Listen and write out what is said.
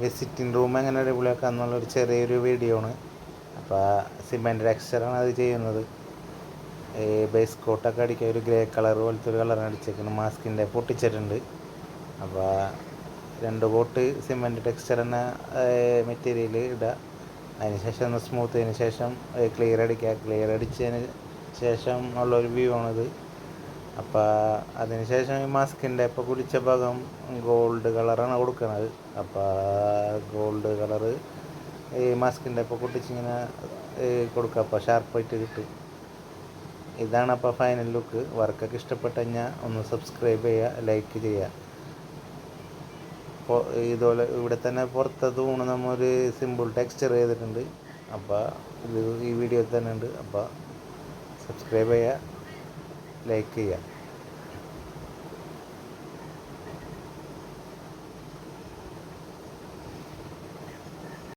Visiting room എങ്ങനെ അടിപൊളിയാക്കാം എന്നുള്ളൊരു ചെറിയൊരു വീഡിയോ ആണ്. അപ്പോൾ സിമെന്റ് ടെക്സ്ചറാണ് അത് ചെയ്യുന്നത്. ഈ ബേസ് കോട്ടൊക്കെ അടിക്കുക ഒരു ഗ്രേ കളർ പോലത്തെ ഒരു കളറാണ് അടിച്ചേക്കുന്നത്. മാസ്കിന്റെ പൊട്ടിച്ചിട്ടുണ്ട്. അപ്പോൾ രണ്ട് കോട്ട് സിമെന്റ് ടെക്സ്ചർ തന്നെ മെറ്റീരിയൽ ഇടുക അതിനുശേഷം ഒന്ന് സ്മൂത്ത് ചെയ്തതിന് ശേഷം ക്ലിയർ അടിക്കുക ക്ലിയർ അടിച്ചതിന് ശേഷം ഉള്ളൊരു വ്യൂ ആണിത്. അപ്പോൾ അതിനുശേഷം ഈ മാസ്കിന്റെ ഇപ്പോൾ കുടിച്ച ഭാഗം ഗോൾഡ് കളറാണ് കൊടുക്കുന്നത് അപ്പോൾ ഗോൾഡ് കളറ് ഈ മാസ്കിന്റെ ഇപ്പോൾ കുട്ടിച്ചിങ്ങനെ കൊടുക്കുക അപ്പോൾ ഷാർപ്പായിട്ട് കിട്ടും. ഇതാണ് അപ്പോൾ ഫൈനൽ ലുക്ക് വർക്കൊക്കെ ഇഷ്ടപ്പെട്ട് കഴിഞ്ഞാൽ ഒന്ന് സബ്സ്ക്രൈബ് ചെയ്യുക ലൈക്ക് ചെയ്യുക അപ്പോൾ ഇതുപോലെ ഇവിടെ തന്നെ പുറത്ത് തൂണ് നമ്മൾ ഒരു സിമ്പിൾ ടെക്സ്ചർ ചെയ്തിട്ടുണ്ട്. അപ്പോൾ ഇത് ഈ വീഡിയോയിൽ തന്നെ ഉണ്ട്. അപ്പോൾ സബ്സ്ക്രൈബ് ചെയ്യുക ലൈക്ക് ചെയ്യുക.